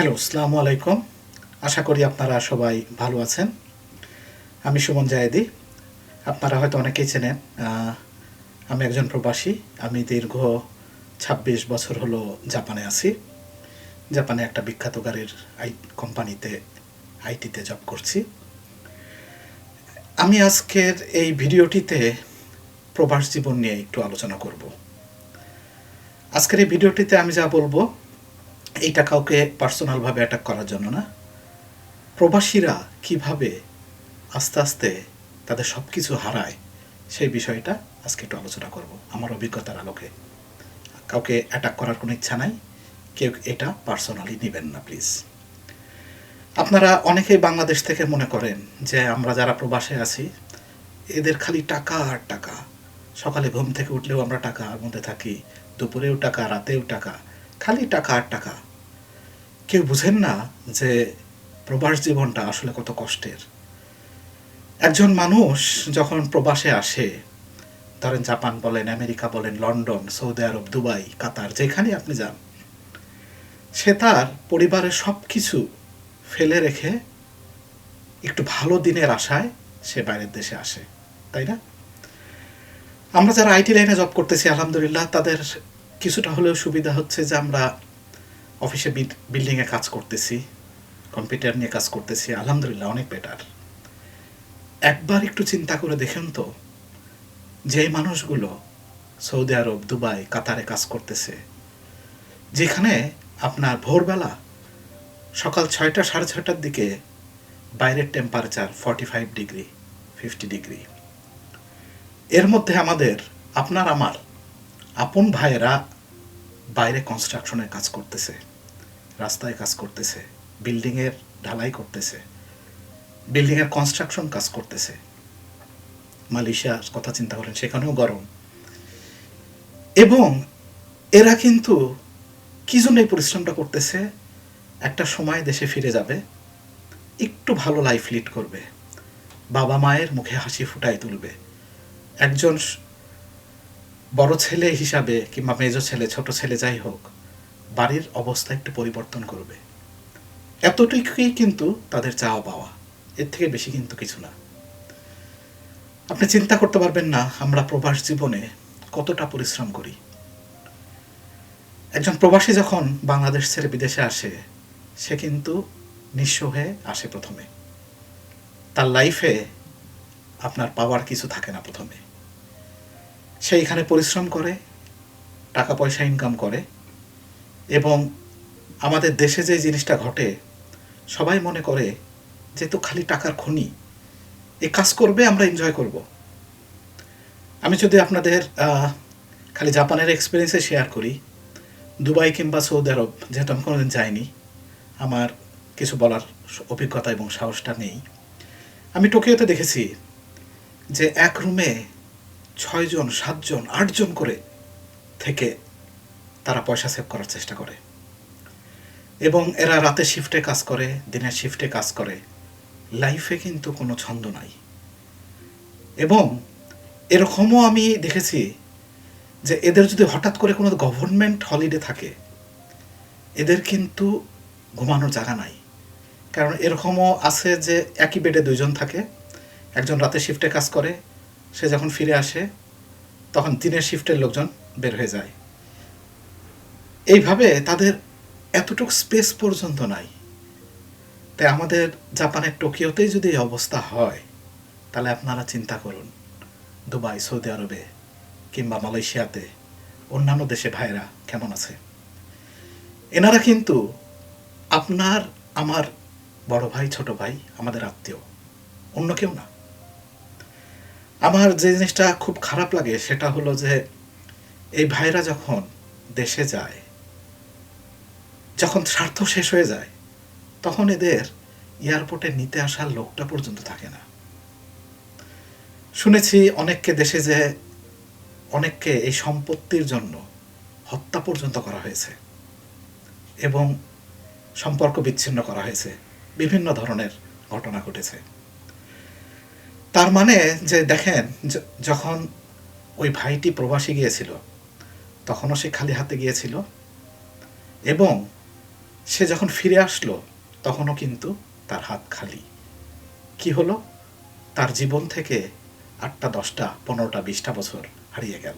Hello, আসসালামু আলাইকুম। আশা করি আপনারা সবাই ভালো আছেন। আমি সুমন জায়েদি। আপনারা হয়তো অনেকেই চেনেন আমি একজন প্রবাসী। আমি দীর্ঘ ছাব্বিশ বছর হলো জাপানে আছি। জাপানে একটা বিখ্যাত গাড়ির আই, কোম্পানিতে, আইটিতে জব করছি। আমি আজকের এই ভিডিওটিতে প্রবাস জীবন নিয়ে একটু আলোচনা করব। আজকের এই ভিডিওটিতে আমি যা বলব এইটা কাউকে পার্সোনালভাবে অ্যাটাক করার জন্য না। প্রবাসীরা কীভাবে আস্তে আস্তে তাদের সব কিছু হারায়, সেই বিষয়টা আজকে একটু আলোচনা করব আমার অভিজ্ঞতার আলোকে। কাউকে অ্যাটাক করার কোনো ইচ্ছা নাই, কেউ এটা পার্সোনালি নেবেন না প্লিজ আপনারা অনেকেই বাংলাদেশ থেকে মনে করেন যে আমরা যারা প্রবাসে আছি, এদের খালি টাকা আর টাকা। সকালে ঘুম থেকে উঠলেও আমরা টাকার মধ্যে থাকি, দুপুরেও টাকা, রাতেও টাকা। খালি টাকা আর টাকা। কেউ বুঝেন না যে প্রবাস জীবনটা আসলে কত কষ্টের? একজন মানুষ যখন প্রবাসে আসে, ধরেন জাপান বলেন, আমেরিকা বলেন, London, Saudi Arab, Dubai, Qatar যেখানে আপনি যান, সে তার পরিবারের সব কিছু ফেলে রেখে একটু ভালো দিনের আশায় সে বাইরের দেশে আসে, তাই না? আমরা যারা আইটি লাইনে জব করতেছি, আলহামদুলিল্লাহ, তাদের কিছুটা হলেও সুবিধা হচ্ছে যে আমরা অফিসে বিল্ডিংয়ে কাজ করতেছি, কম্পিউটার নিয়ে কাজ করতেছি, আলহামদুলিল্লাহ অনেক বেটার একবার একটু চিন্তা করে দেখেন তো যে মানুষগুলো সৌদি আরব, দুবাই, কাতারে কাজ করতেছে, যেখানে আপনার ভোরবেলা সকাল ছয়টা, সাড়ে ছয়টার দিকে বাইরের temperature forty five degree fifty degree এর মধ্যে আমাদের, আপনার, আমার, আপন ভাইয়েরা বাইরে কনস্ট্রাকশনের কাজ করতেছে। রাস্তায় কাজ করতেছে, বিল্ডিংয়ের ঢালাই করতেছে, বিল্ডিংয়ের কনস্ট্রাকশন কাজ করতেছে। মালয়েশিয়ার কথা চিন্তা করেন, সেখানেও গরম। এবং এরা কিন্তু কি জন্য এই পরিশ্রমটা করতেছে? একটা সময় দেশে ফিরে যাবে, একটু ভালো লাইফ লিড করবে, বাবা মায়ের মুখে হাসি ফুটাই তুলবে। একজন বড় ছেলে হিসাবে কিংবা মেজো ছেলে, ছোট ছেলে যাই হোক বাড়ির অবস্থা একটু পরিবর্তন করবে। এতটুকুই কিন্তু তাদের চাওয়া পাওয়া। এর থেকে বেশি কিন্তু কিছু না। আপনি চিন্তা করতে পারবেন না, আমরা প্রবাস জীবনে কতটা পরিশ্রম করি। একজন প্রবাসী যখন বাংলাদেশ ছেড়ে বিদেশে আসে, সে কিন্তু নিঃস্ব হয়ে আসে প্রথমে। তার লাইফে আপনার পাওয়ার কিছু থাকে না প্রথমে। সে এখানে পরিশ্রম করে টাকা পয়সা ইনকাম করে এবং আমাদের দেশে যে জিনিসটা ঘটে, সবাই মনে করে যে তো খালি টাকার খনি। এ কাজ করবে, আমরা এনজয় করব। আমি যদি আপনাদের খালি জাপানের এক্সপিরিয়েন্সে শেয়ার করি, দুবাই কিংবা সৌদি আরব, যেহেতু আমি কোনোদিন যাইনি, আমার কিছু বলার অভিজ্ঞতা এবং সাহসটা নেই। আমি টোকিওতে দেখেছি যে এক রুমে ছয়জন, সাতজন, আটজন করে থেকে তারা পয়সা সেভ করার চেষ্টা করে। এবং এরা রাতে শিফটে কাজ করে, দিনের শিফটে কাজ করে। লাইফে কিন্তু কোনো ছন্দ নাই। এবং এরকমও আমি দেখেছি যে এদের যদি হঠাৎ করে কোনো গভর্নমেন্ট হলিডে থাকে, এদের কিন্তু ঘুমানোর জায়গা নাই। কারণ এরকমও আছে যে একই বেডে দুইজন থাকে, একজন রাতে শিফটে কাজ করে, সে যখন ফিরে আসে, তখন দিনের শিফটের লোকজন বের হয়ে যায়। এইভাবে তাদের এতটুকু স্পেস পর্যন্ত নাই। তাই আমাদের জাপানের টোকিওতেই যদি এই অবস্থা হয়, তাহলে আপনারা চিন্তা করুন, দুবাই, সৌদি আরবে কিংবা মালয়েশিয়াতে অন্যান্য দেশে ভাইরা কেমন আছে। এনারা কিন্তু আপনার, আমার বড় ভাই, ছোট ভাই, আমাদের আত্মীয়, অন্য কেউ না। আমার যে জিনিসটা খুব খারাপ লাগে সেটা হলো যে, এই ভাইরা যখন দেশে যায় যখন স্বার্থ শেষ হয়ে যায়, তখন এদের এয়ারপোর্টে নিতে আসার লোকটা পর্যন্ত থাকে না। শুনেছি অনেককে দেশে যে অনেককে এই সম্পত্তির জন্য হত্যা পর্যন্ত করা হয়েছে এবং সম্পর্ক বিচ্ছিন্ন করা হয়েছে। বিভিন্ন ধরনের ঘটনা ঘটেছে। তার মানে যে দেখেন যখন ওই ভাইটি প্রবাসী গিয়েছিল, তখনও সে খালি হাতে গিয়েছিল এবং সে যখন ফিরে আসলো, তখনও কিন্তু তার হাত খালি। কি হলো? তার জীবন থেকে আটটা, দশটা, পনেরোটা, বিশটা বছর হারিয়ে গেল।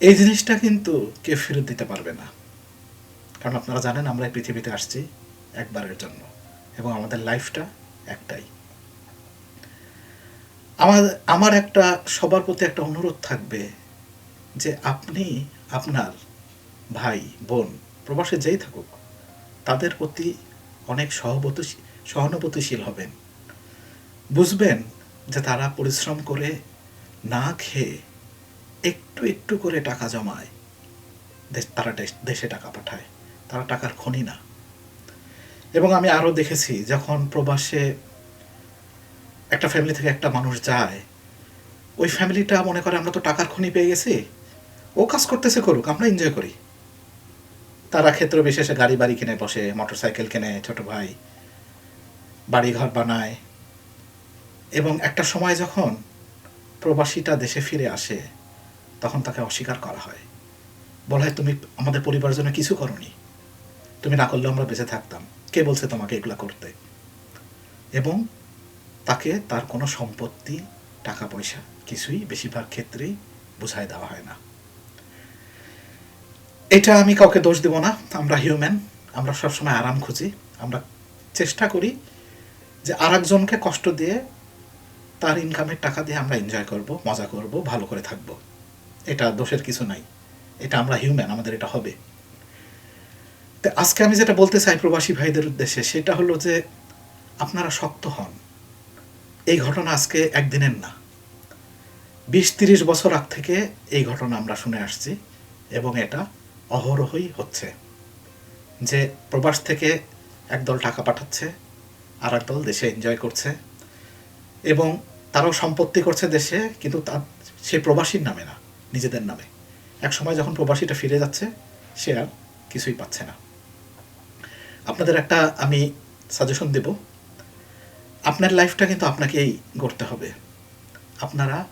এই জিনিসটা কিন্তু কেউ ফেরত দিতে পারবে না। কারণ আপনারা জানেন, আমরা এই পৃথিবীতে আসছি একবারের জন্য এবং আমাদের লাইফটা একটাই। আমার আমার একটা, সবার প্রতি একটা অনুরোধ থাকবে যে আপনি আপনার ভাই, বোন প্রবাসে যেই থাকুক, তাদের প্রতি অনেক সহবতী সহানুভূতিশীল হবেন। বুঝবেন যে তারা পরিশ্রম করে না খেয়ে একটু একটু করে টাকা জমায়। তারা দেশে টাকা পাঠায়। তারা টাকার খনি না। এবং আমি আরও দেখেছি, যখন প্রবাসে একটা ফ্যামিলি থেকে একটা মানুষ যায়, ওই ফ্যামিলিটা মনে করে আমরা তো টাকার খনি পেয়ে গেছি। ও কাজ করতেছে করুক, আমরা এনজয় করি। তারা ক্ষেত্র বিশেষে গাড়ি বাড়ি কিনে বসে মোটর সাইকেল কেনে, ছোট ভাই বাড়ি ঘর বানায়। এবং একটা সময় যখন প্রবাসীটা দেশে ফিরে আসে, তখন তাকে অস্বীকার করা হয়। বলা হয় তুমি আমাদের পরিবারের জন্য কিছু করনি। তুমি না করলে আমরা বেঁচে থাকতাম। কে বলছে তোমাকে এগুলো করতে? এবং তাকে তার কোনো সম্পত্তি টাকা পয়সা কিছুই বেশিরভাগ ক্ষেত্রেই বুঝাই দেওয়া হয় না। এটা আমি কাউকে দোষ দেব না। আমরা হিউম্যান আমরা সবসময় আরাম খুঁজি। আমরা চেষ্টা করি যে আরেকজনকে কষ্ট দিয়ে তার ইনকামের টাকা দিয়ে আমরা এনজয় করব, মজা করব, ভালো করে থাকব। এটা দোষের কিছু নাই। এটা আমরা হিউম্যান আমাদের এটা হবে। তো আজকে আমি যেটা বলতে চাই প্রবাসী ভাইদের উদ্দেশ্যে, সেটা হলো যে আপনারা শক্ত হন। এই ঘটনা আজকে একদিনের না। বিশ তিরিশ বছর আগ থেকে এই ঘটনা আমরা শুনে আসছি এবং এটা অহরহই হচ্ছে। যে প্রবাস থেকে একদল টাকা পাঠাচ্ছে, আর একদল দেশে এনজয় করছে। এবং তারাও সম্পত্তি করছে দেশে, কিন্তু তার, সে প্রবাসীর নামে না, নিজেদের নামে। এক সময় যখন প্রবাসীটা ফিরে যাচ্ছে, সে আর কিছুই পাচ্ছে না। আপনাদের একটা আমি সাজেশন দেব। আপনার লাইফটা কিন্তু আপনাকেই গড়তে হবে। আপনারা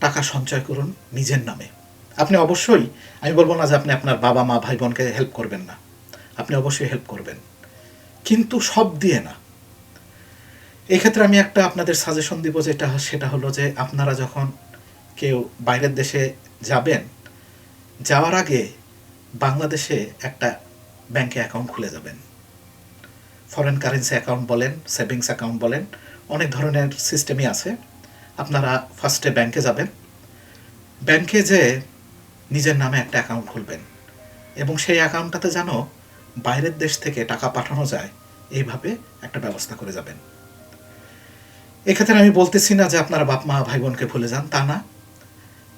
টাকা সঞ্চয় করুন নিজের নামে। আপনি অবশ্যই, আমি বলব না যে আপনি আপনার বাবা, মা ভাই বোনকে হেল্প করবেন না। আপনি অবশ্যই হেল্প করবেন। কিন্তু সব দিয়ে না। এই ক্ষেত্রে আমি একটা আপনাদের সাজেশন দিব যেটা, সেটা হলো যে আপনারা যখন কেউ বাইরের দেশে যাবেন, যাওয়ার আগে বাংলাদেশে একটা ব্যাংকে অ্যাকাউন্ট খুলে যাবেন। ফরেন কারেন্সি অ্যাকাউন্ট বলেন সেভিংস অ্যাকাউন্ট বলেন, অনেক ধরনের সিস্টেমই আছে। আপনারা ফার্স্টে ব্যাংকে যাবেন। ব্যাংকে যে নিজের নামে একটা অ্যাকাউন্ট খুলবেন। এবং সেই অ্যাকাউন্টটাতে যেন বাইরের দেশ থেকে টাকা পাঠানো যায়, এইভাবে একটা ব্যবস্থা করে যাবেন। এক্ষেত্রে আমি বলতেছি না যে আপনারা বাপ মা ভাই বোনকে ভুলে যান, তা না।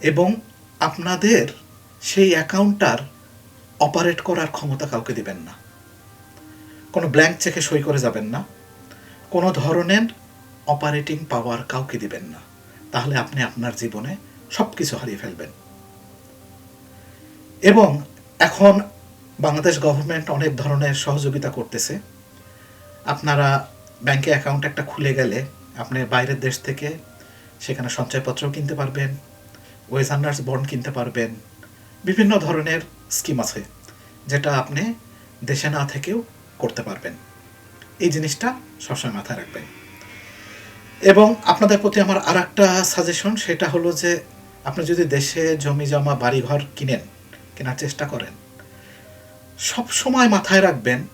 এবং আপনাদের সেই অ্যাকাউন্টটার অপারেট করার ক্ষমতা কাউকে দিবেন না। কোনো ব্ল্যাঙ্ক চেকে সই করে যাবেন না। কোনো ধরনের অপারেটিং পাওয়ার কাউকে দিবেন না। তাহলে আপনি আপনার জীবনে সব কিছু হারিয়ে ফেলবেন। এবং এখন বাংলাদেশ গভর্নমেন্ট অনেক ধরনের সহযোগিতা করতেছে। আপনারা ব্যাংকে অ্যাকাউন্ট একটা খুলে গেলে আপনি বাইরের দেশ থেকে সেখানে সঞ্চয়পত্রও কিনতে পারবেন ওয়েজান্ডার্স বন্ড কিনতে পারবেন, বিভিন্ন ধরনের স্কিম আছে যেটা আপনি দেশে না থেকেও করতে পারবেন। এই জিনিসটা সবসময় মাথায় রাখবেন। এবং আপনাদের প্রতি আমার আর একটা সাজেশন সেটা হলো যে আপনি যদি দেশে জমি জমা বাড়িঘর কিনেন কেনার চেষ্টা করেন। সব সময় মাথায় রাখবেন,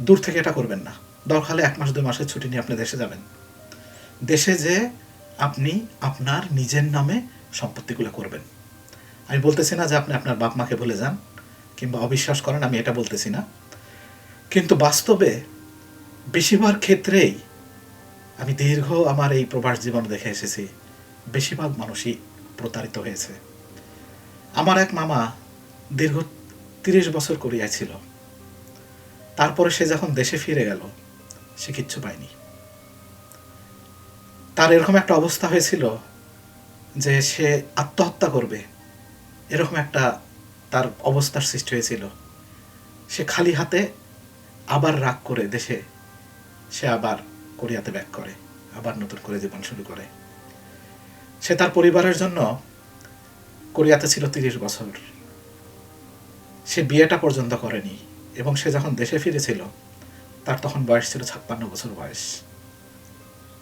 দূর থেকে এটা করবেন না। দরকার হলে এক মাস, দুই মাসের ছুটি নিয়ে আপনি দেশে যাবেন। দেশে যে আপনি আপনার নিজের নামে সম্পত্তিগুলো করবেন। আমি বলতেছি না যে আপনি আপনার বাপ মাকে ভুলে যান, কিংবা অবিশ্বাস করেন, আমি এটা বলতেছি না। কিন্তু বাস্তবে বেশিরভাগ ক্ষেত্রেই আমি দীর্ঘ আমার এই প্রবাস জীবন দেখে এসেছি, বেশিরভাগ মানুষই প্রতারিত হয়েছে। আমার এক মামা দীর্ঘ তিরিশ বছর করিয়া ছিল তারপরে সে যখন দেশে ফিরে গেল, সে কিচ্ছু পায়নি। তার এরকম একটা অবস্থা হয়েছিল যে সে আত্মহত্যা করবে। এরকম একটা তার অবস্থার সৃষ্টি হয়েছিল। সে খালি হাতে আবার রাগ করে দেশে সে আবার কোরিয়াতে ব্যাক করে, আবার নতুন করে জীবন শুরু করে। সে তার পরিবারের জন্য কোরিয়াতে ছিল তিরিশ বছর। সে বিয়েটা পর্যন্ত করেনি এবং সে যখন দেশে ফিরেছিল, তার তখন বয়স ছিল ছাপ্পান্ন বছর বয়স।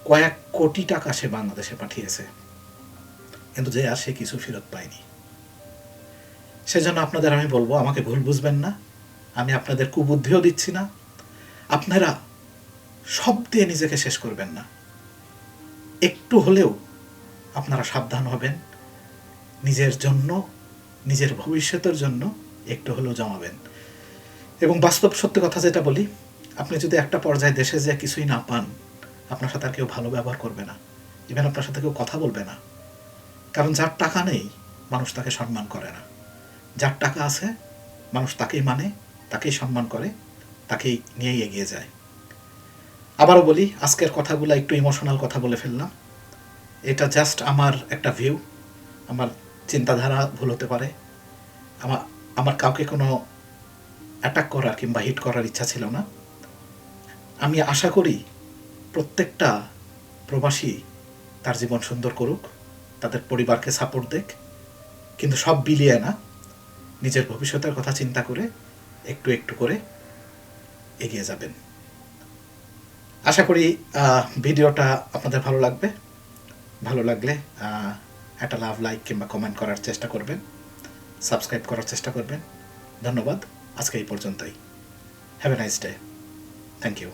কয়েক কোটি টাকা সে বাংলাদেশে পাঠিয়েছে। কিন্তু যে আর সে কিছু ফেরত পায়নি। সেজন্য আপনাদের আমি বলব, আমাকে ভুল বুঝবেন না। আমি আপনাদের কুবুদ্ধিও দিচ্ছি না। আপনারা সব দিয়ে নিজেকে শেষ করবেন না। একটু হলেও আপনারা সাবধান হবেন। নিজের জন্য, নিজের ভবিষ্যতের জন্য একটু হলেও জমাবেন। এবং বাস্তব সত্যি কথা যেটা বলি, আপনি যদি একটা পর্যায়ে দেশে যে কিছুই না পান, আপনার সাথে আর কেউ ভালো ব্যবহার করবে না। ইভেন আপনার সাথে কেউ কথা বলবে না। কারণ যার টাকা নেই, মানুষ তাকে সম্মান করে না। যার টাকা আছে, মানুষ তাকেই মানে তাকেই সম্মান করে, তাকেই নিয়েই এগিয়ে যায়। আবারও বলি, আজকের কথাগুলো একটু ইমোশনাল কথা বলে ফেললাম। এটা জাস্ট আমার একটা ভিউ আমার চিন্তাধারা ভুল হতে পারে। আমার আমার কাউকে কোনো অ্যাটাক করার কিংবা হিট করার ইচ্ছা ছিল না। আমি আশা করি প্রত্যেকটা প্রবাসী তার জীবন সুন্দর করুক, তাদের পরিবারকে সাপোর্ট দেখ, কিন্তু সব বিলিয়ে না। নিজের ভবিষ্যতের কথা চিন্তা করে, একটু একটু করে এগিয়ে যাবেন। আশা করি ভিডিওটা আপনাদের ভালো লাগবে। ভালো লাগলে একটা লাভ লাইক কিংবা কমেন্ট করার চেষ্টা করবেন। সাবস্ক্রাইব করার চেষ্টা করবেন। ধন্যবাদ। আজকে এই পর্যন্তই। Have a nice day thank you